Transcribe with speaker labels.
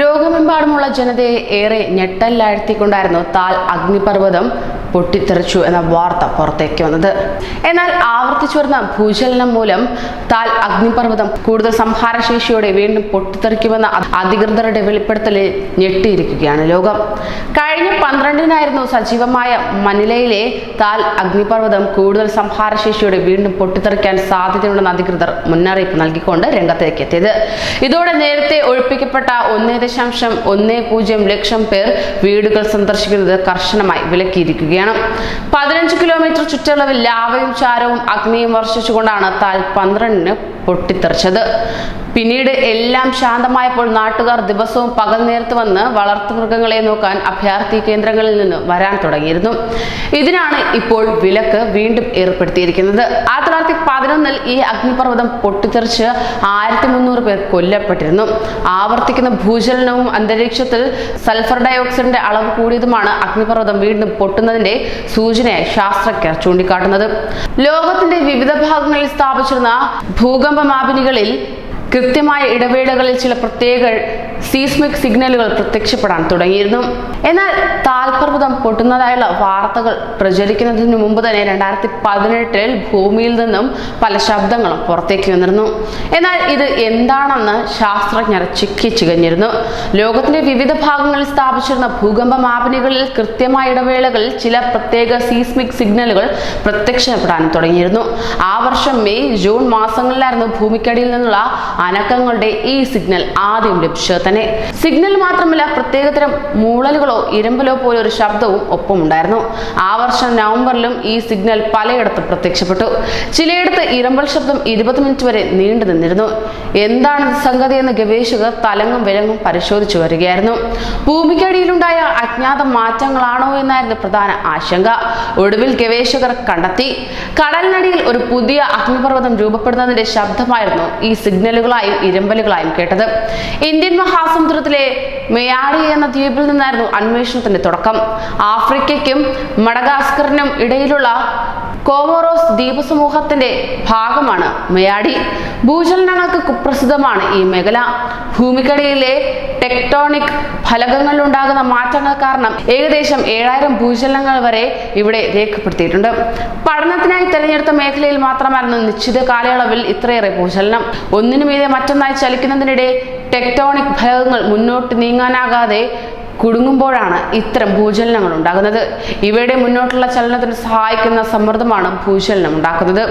Speaker 1: ലോകമെമ്പാടുമുള്ള ജനതയെ ഏറെ ഞെട്ടലിലാഴ്ത്തിക്കൊണ്ടായിരുന്നു താൽ അഗ്നിപർവതം. പൊട്ടിത്തെറിച്ചു എന്ന വാർത്ത പുറത്തേക്ക് വന്നത്. എന്നാൽ ആവർത്തിച്ചു വരുന്ന ഭൂചലനം മൂലം താൽ അഗ്നിപർവതം കൂടുതൽ സംഹാരശേഷിയോടെ വീണ്ടും പൊട്ടിത്തെറിക്കുമെന്ന അധികൃതരുടെ വെളിപ്പെടുത്തലിൽ ഞെട്ടിയിരിക്കുകയാണ് ലോകം. കഴിഞ്ഞ പന്ത്രണ്ടിനായിരുന്നു സജീവമായ മനിലയിലെ താൽ അഗ്നിപർവതം കൂടുതൽ സംഹാരശേഷിയോടെ വീണ്ടും പൊട്ടിത്തെറിക്കാൻ സാധ്യതയുണ്ടെന്ന് അധികൃതർ മുന്നറിയിപ്പ് നൽകിക്കൊണ്ട് രംഗത്തേക്ക് എത്തിയത്. ഇതോടെ നേരത്തെ ഒഴിപ്പിക്കപ്പെട്ട ഒന്നേ ദശാംശം ഒന്നേ പൂജ്യം ലക്ഷം പേർ വീടുകൾ സന്ദർശിക്കുന്നത് കർശനമായി വിലക്കിയിരിക്കുകയാണ്. പതിനഞ്ച് കിലോമീറ്റർ ചുറ്റളവിൽ ലാവയും ചാരവും അഗ്നിയും വർഷിച്ചുകൊണ്ടാണ് താൽ പന്ത്രണ്ടിന് പൊട്ടിത്തെറിച്ചത്. പിന്നീട് എല്ലാം ശാന്തമായപ്പോൾ നാട്ടുകാർ ദിവസവും പകൽ നേരത്ത് വന്ന് വളർത്തുമൃഗങ്ങളെ നോക്കാൻ അഭയാർത്ഥി കേന്ദ്രങ്ങളിൽ നിന്ന് വരാൻ തുടങ്ങിയിരുന്നു. ഇതിനാണ് ഇപ്പോൾ വിലക്ക് വീണ്ടും ഏർപ്പെടുത്തിയിരിക്കുന്നത്. ആയിരത്തി തൊള്ളായിരത്തി പതിനൊന്നിൽ ഈ അഗ്നിപർവതം പൊട്ടിത്തെറിച്ച് ആയിരത്തി മുന്നൂറ് പേർ കൊല്ലപ്പെട്ടിരുന്നു. ആവർത്തിക്കുന്ന ഭൂചലനവും അന്തരീക്ഷത്തിൽ സൾഫർ ഡയോക്സൈഡിന്റെ അളവ് കൂടിയതുമാണ് അഗ്നിപർവതം വീണ്ടും പൊട്ടുന്നതിന്റെ സൂചനയായി ശാസ്ത്രജ്ഞർ ചൂണ്ടിക്കാട്ടുന്നത്. ലോകത്തിന്റെ വിവിധ ഭാഗങ്ങളിൽ സ്ഥാപിച്ചിരുന്ന ഭൂകമ്പ മാപിനികളിൽ കൃത്യമായ ഇടവേളകളിൽ ചില പ്രത്യേക സീസ്മിക് സിഗ്നലുകൾ പ്രത്യക്ഷപ്പെടാൻ തുടങ്ങിയിരുന്നു. എന്നാൽ താൽപർവതം പൊട്ടുന്നതായുള്ള വാർത്തകൾ പ്രചരിക്കുന്നതിന് മുമ്പ് തന്നെ രണ്ടായിരത്തി പതിനെട്ടിൽ ഭൂമിയിൽ നിന്നും പല ശബ്ദങ്ങളും പുറത്തേക്ക് വന്നിരുന്നു. എന്നാൽ ഇത് എന്താണെന്ന് ശാസ്ത്രജ്ഞർ ചിക്കി ചികഞ്ഞിരുന്നു. ലോകത്തിന്റെ വിവിധ ഭാഗങ്ങളിൽ സ്ഥാപിച്ചിരുന്ന ഭൂകമ്പ മാപിനികളിൽ കൃത്യമായ ഇടവേളകളിൽ ചില പ്രത്യേക സീസ്മിക് സിഗ്നലുകൾ പ്രത്യക്ഷപ്പെടാൻ തുടങ്ങിയിരുന്നു. ആ വർഷം മെയ് ജൂൺ മാസങ്ങളിലായിരുന്നു ഭൂമിക്കടിയിൽ നിന്നുള്ള അനക്കങ്ങളുടെ ഈ സിഗ്നൽ ആദ്യം ലഭിച്ചത് തന്നെ. സിഗ്നൽ മാത്രമല്ല പ്രത്യേകതരം മൂളലുകളോ ഇരമ്പലോ പോലെ ഒരു ശബ്ദവും ഒപ്പമുണ്ടായിരുന്നു. ആ വർഷം നവംബറിലും ഈ സിഗ്നൽ പലയിടത്തും പ്രത്യക്ഷപ്പെട്ടു. ചിലയിടത്ത് ഇരമ്പൽ ശബ്ദം ഇരുപത് മിനിറ്റ് വരെ നീണ്ടു നിന്നിരുന്നു. എന്താണ് സംഗതി എന്ന് ഗവേഷകർ തലങ്ങും വിലങ്ങും പരിശോധിച്ചു വരികയായിരുന്നു. ഭൂമിക്കടിയിലുണ്ടായ അജ്ഞാത മാറ്റങ്ങളാണോ എന്നായിരുന്നു പ്രധാന ആശങ്ക. ഒടുവിൽ ഗവേഷകർ കണ്ടെത്തി. കടലിനടിയിൽ ഒരു പുതിയ അഗ്നിപർവതം രൂപപ്പെടുന്നതിന്റെ ശബ്ദമായിരുന്നു ഈ സിഗ്നലുകളായും ഇരമ്പലുകളായും കേട്ടത്. ഇന്ത്യൻ മഹാസമുദ്രത്തിലെ മെയാഡി എന്ന ദ്വീപിൽ നിന്നായിരുന്നു അന്വേഷണത്തിന്റെ തുടക്കം. ആഫ്രിക്കയ്ക്കും മഡഗാസ്കറിനും ഇടയിലുള്ള കോമോറോസ് ദ്വീപസമൂഹത്തിന്റെ ഭാഗമാണ് മെയാടി. ഭൂചലനങ്ങൾക്ക് കുപ്രസിദ്ധമാണ് ഈ മേഖല. ഭൂമിക്കടിയിലെ ടെക്ടോണിക് ഫലകങ്ങളിലുണ്ടാകുന്ന മാറ്റങ്ങൾ കാരണം ഏകദേശം ഏഴായിരം ഭൂചലനങ്ങൾ വരെ ഇവിടെ രേഖപ്പെടുത്തിയിട്ടുണ്ട്. പഠനത്തിനായി തിരഞ്ഞെടുത്ത മേഖലയിൽ മാത്രമായിരുന്നു നിശ്ചിത കാലയളവിൽ ഇത്രയേറെ ഭൂചലനം. ഒന്നിനു മീതെ മറ്റൊന്നായി ചലിക്കുന്നതിനിടെ ടെക്ടോണിക് ഫലകങ്ങൾ മുന്നോട്ട് നീങ്ങാനാകാതെ കുടുങ്ങുമ്പോഴാണ് ഇത്തരം ഭൂചലനങ്ങൾ ഉണ്ടാകുന്നത്. ഇവയുടെ മുന്നോട്ടുള്ള ചലനത്തിന് സഹായിക്കുന്ന സമ്മർദ്ദമാണ് ഭൂചലനം ഉണ്ടാക്കുന്നത്.